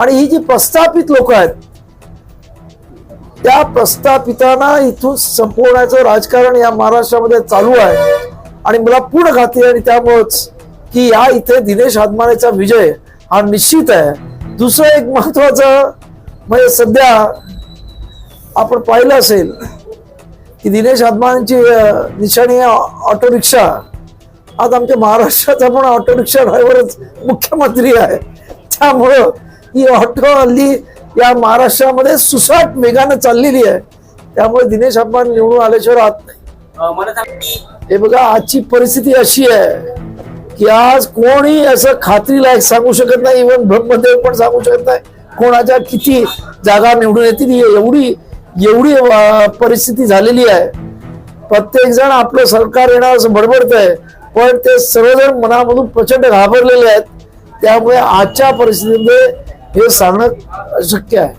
आणि ही जी प्रस्थापित लोक आहेत त्या प्रस्थापितांना इथून संपवण्याचं राजकारण या महाराष्ट्रामध्ये चालू आहे. आणि मला पूर्ण खात्री आणि त्यामुळंच की या इथे दिनेश आदमानेचा विजय हा निश्चित आहे. दुसरं एक महत्वाचं म्हणजे सध्या आपण पाहिलं असेल की दिनेश आदमांची निशाणी आहे ऑटो रिक्षा. आज आमच्या महाराष्ट्राचा पण ऑटो रिक्षा ड्रायव्हरच मुख्यमंत्री आहे. त्यामुळं ही ऑटो हल्ली या महाराष्ट्रामध्ये सुसाट वेगानं चाललेली आहे. त्यामुळे दिनेश आदमान निवडून आल्याशिवाय राहत नाही. हे बघा आजची परिस्थिती अशी आहे की आज कोणी असं खात्रीलायक सांगू शकत नाही इव्हन ब्रह्मदेव पण सांगू शकत नाही कोणाच्या किती जागा निवडून येतील. एवढी एवढी परिस्थिती झालेली आहे. प्रत्येक जण आपलं सरकार येणार असं बडबडत आहे पण ते सर्वजण मनामधून प्रचंड घाबरलेले आहेत. त्यामुळे आजच्या परिस्थितीमध्ये हे सांगणं अशक्य आहे.